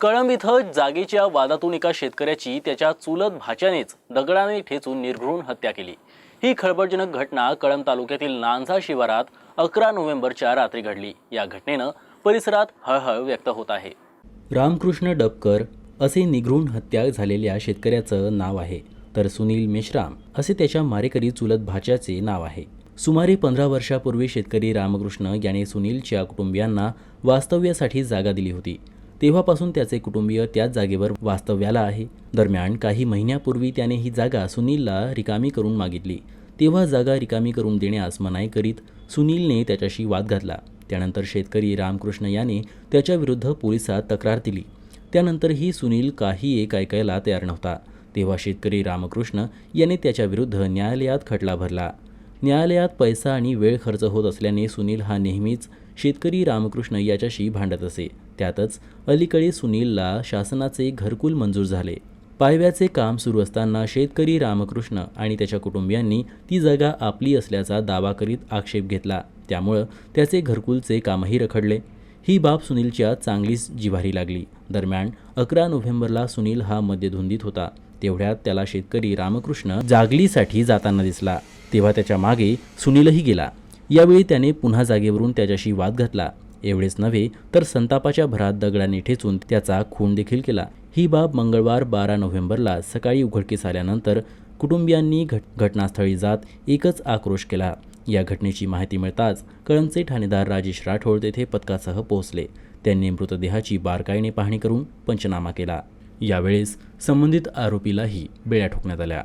कळंब इथं जागेच्या वादातून एका शेतकऱ्याची त्याच्या चुलत भाच्यानेच दगडाने ठेचून निर्घृण हत्या केली. ही खळबळजनक घटना कळंब तालुक्यातील नांझा शिवारात अकरा नोव्हेंबरच्या रात्री घडली. या घटनेनं परिसरात हळहळ व्यक्त होत आहे. रामकृष्ण डबकर असे निघृण हत्या झालेल्या शेतकऱ्याचं नाव आहे. तर सुनील मेश्राम असे त्याच्या मारेकरी चुलत भाच्याचे नाव आहे. सुमारे पंधरा वर्षापूर्वी शेतकरी रामकृष्ण याने सुनीलच्या कुटुंबियांना वास्तव्यासाठी जागा दिली होती. तेव्हापासून त्याचे कुटुंबीय त्याच जागेवर वास्तव्याला आहे. दरम्यान काही महिन्यापूर्वी त्याने ही जागा सुनीलला रिकामी करून मागितली. तेव्हा जागा रिकामी करून देण्यास मनाई करीत सुनीलने त्याच्याशी वाद घातला. त्यानंतर शेतकरी रामकृष्ण याने त्याच्याविरुद्ध पोलिसात तक्रार दिली. त्यानंतरही सुनील काही एक ऐकायला तयार नव्हता. तेव्हा शेतकरी रामकृष्ण याने त्याच्याविरुद्ध न्यायालयात खटला भरला. न्यायालयात पैसा आणि वेळ खर्च होत असल्याने सुनील हा नेहमीच शेतकरी रामकृष्ण याच्याशी भांडत असे. त्यातच अलीकडे सुनीलला शासनाचे घरकुल मंजूर झाले. पायव्याचे काम सुरू असताना शेतकरी रामकृष्ण आणि त्याच्या कुटुंबियांनी ती जागा आपली असल्याचा दावा करीत आक्षेप घेतला. त्यामुळं त्याचे घरकुलचे कामही रखडले. ही बाब सुनीलच्या चांगलीच जिव्हारी लागली. दरम्यान अकरा नोव्हेंबरला सुनील हा मद्यधुंदीत होता. तेवढ्यात त्याला शेतकरी रामकृष्ण जागलीसाठी जाताना दिसला. तेव्हा त्याच्यामागे सुनीलही गेला. यावेळी त्याने पुन्हा जागेवरून त्याच्याशी वाद घातला. एवढेच नव्हे तर संतापाच्या भरात दगडाने ठेचून त्याचा खून देखील केला. ही बाब मंगळवार बारा नोव्हेंबरला सकाळी उघडकीस आल्यानंतर कुटुंबियांनी घट घटनास्थळी जात एकच आक्रोश केला. या घटनेची माहिती मिळताच कळंबचे ठाणेदार राजेश राठोड तेथे पथकासह पोहोचले. त्यांनी मृतदेहाची बारकाईने पाहणी करून पंचनामा केला. यावेळेस संबंधित आरोपीलाही बेड्या ठोकण्यात आल्या.